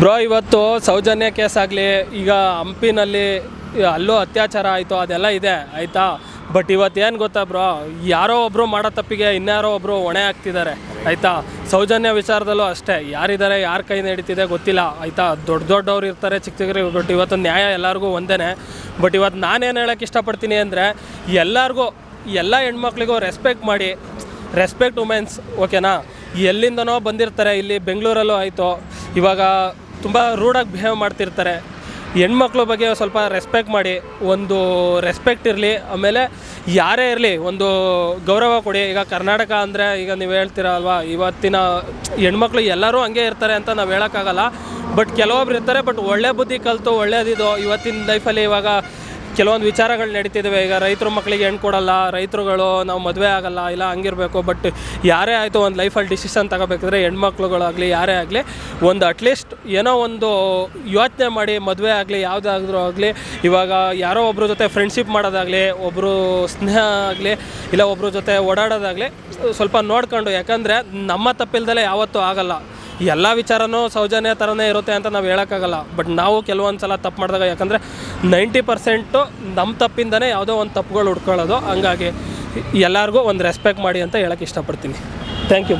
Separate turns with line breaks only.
Bro, ಇವತ್ತು Soujanya case ಆಗಲಿ, ಈಗ ಹಂಪಿನಲ್ಲಿ ಅಲ್ಲೂ ಅತ್ಯಾಚಾರ ಆಯಿತು, ಅದೆಲ್ಲ ಇದೆ, ಆಯಿತಾ? ಬಟ್ ಇವತ್ತು ಏನು ಗೊತ್ತಾ ಬ್ರೋ, ಯಾರೋ ಒಬ್ಬರು ಮಾಡೋ ತಪ್ಪಿಗೆ ಇನ್ಯಾರೋ ಒಬ್ಬರು ಹೊಣೆ ಆಗ್ತಿದ್ದಾರೆ ಆಯಿತಾ? ಸೌಜನ್ಯ ವಿಚಾರದಲ್ಲೂ ಅಷ್ಟೇ, ಯಾರಿದ್ದಾರೆ, ಯಾರ ಕೈ ನಡೀತಿದೆ ಗೊತ್ತಿಲ್ಲ, ಆಯಿತಾ? ದೊಡ್ಡ ದೊಡ್ಡವ್ರು ಇರ್ತಾರೆ ಚಿಕ್ಕ ಚಿಕ್ಕ ಬಟ್ ಇವತ್ತು ನ್ಯಾಯ ಎಲ್ಲರಿಗೂ ಒಂದೇ ಬಟ್ ಇವತ್ತು ನಾನೇನು ಹೇಳೋಕ್ಕೆ ಇಷ್ಟಪಡ್ತೀನಿ ಅಂದರೆ, ಎಲ್ಲರಿಗೂ, ಎಲ್ಲ ಹೆಣ್ಮಕ್ಳಿಗೂ ರೆಸ್ಪೆಕ್ಟ್ ಮಾಡಿ ರೆಸ್ಪೆಕ್ಟ್ ವುಮೆನ್ಸ್ ಓಕೆನಾ ಎಲ್ಲಿಂದನೋ ಬಂದಿರ್ತಾರೆ, ಇಲ್ಲಿ ಬೆಂಗಳೂರಲ್ಲೂ ಆಯಿತು. ಇವಾಗ ತುಂಬ ರೂಡಾಗಿ ಬಿಹೇವ್ ಮಾಡ್ತಿರ್ತಾರೆ. ಹೆಣ್ಮಕ್ಳ ಬಗ್ಗೆ ಸ್ವಲ್ಪ ರೆಸ್ಪೆಕ್ಟ್ ಮಾಡಿ, ಒಂದು ರೆಸ್ಪೆಕ್ಟ್ ಇರಲಿ, ಆಮೇಲೆ ಯಾರೇ ಇರಲಿ, ಒಂದು ಗೌರವ ಕೊಡಿ. ಈಗ ಕರ್ನಾಟಕ ಅಂದರೆ ಈಗ ನೀವು ಹೇಳ್ತೀರ ಅಲ್ವಾ, ಇವತ್ತಿನ ಹೆಣ್ಮಕ್ಳು ಎಲ್ಲರೂ ಹಂಗೆ ಇರ್ತಾರೆ ಅಂತ ನಾವು ಹೇಳೋಕ್ಕಾಗಲ್ಲ. ಬಟ್ ಕೆಲವೊಬ್ರು ಇರ್ತಾರೆ, ಬಟ್ ಒಳ್ಳೆ ಬುದ್ಧಿ ಕಲಿತು, ಒಳ್ಳೇದಿದು. ಇವತ್ತಿನ ಲೈಫಲ್ಲಿ ಇವಾಗ ಕೆಲವೊಂದು ವಿಚಾರಗಳು ನಡೀತಿದ್ದಾವೆ. ಈಗ ರೈತರು ಮಕ್ಕಳಿಗೆ ಹೆಣ್ಣು ಕೊಡಲ್ಲ, ರೈತರುಗಳು ನಾವು ಮದುವೆ ಆಗಲ್ಲ, ಇಲ್ಲ ಹಂಗಿರಬೇಕು ಬಟ್ ಯಾರೇ ಆಯಿತು ಒಂದು ಲೈಫಲ್ಲಿ ಡಿಸಿಷನ್ ತಗೋಬೇಕಾದ್ರೆ ಹೆಣ್ಮಕ್ಳುಗಳಾಗಲಿ, ಯಾರೇ ಆಗಲಿ, ಒಂದು ಅಟ್ಲೀಸ್ಟ್ ಏನೋ ಒಂದು ಯೋಚನೆ ಮಾಡಿ ಮದುವೆ ಆಗಲಿ ಯಾವುದಾದ್ರೂ ಆಗಲಿ, ಇವಾಗ ಯಾರೋ ಒಬ್ಬರ ಜೊತೆ ಫ್ರೆಂಡ್ಶಿಪ್ ಮಾಡೋದಾಗಲಿ ಒಬ್ಬರು ಸ್ನೇಹ ಆಗಲಿ, ಇಲ್ಲ ಒಬ್ಬರ ಜೊತೆ ಓಡಾಡೋದಾಗಲಿ, ಸ್ವಲ್ಪ ನೋಡ್ಕೊಂಡು. ಯಾಕಂದರೆ ನಮ್ಮ ತಪ್ಪಿಲ್ದಲೇ ಯಾವತ್ತೂ ಆಗಲ್ಲ. ಎಲ್ಲ ವಿಚಾರನೂ ಸೌಜನ್ಯ ಥರನೇ ಇರುತ್ತೆ ಅಂತ ನಾವು ಹೇಳೋಕ್ಕಾಗಲ್ಲ. ಬಟ್ ನಾವು ಕೆಲವೊಂದು ಸಲ ತಪ್ಪು ಮಾಡಿದಾಗ ಯಾಕಂದರೆ ನೈಂಟಿ ಪರ್ಸೆಂಟು ನಮ್ಮ ತಪ್ಪಿಂದನೇ ಯಾವುದೋ ಒಂದು ತಪ್ಪುಗಳು ಹುಡ್ಕೊಳ್ಳೋದು. ಹಂಗಾಗಿ ಎಲ್ಲರಿಗೂ ಒಂದು ರೆಸ್ಪೆಕ್ಟ್ ಮಾಡಿ ಅಂತ ಹೇಳೋಕ್ಕೆ ಇಷ್ಟಪಡ್ತೀನಿ. Thank you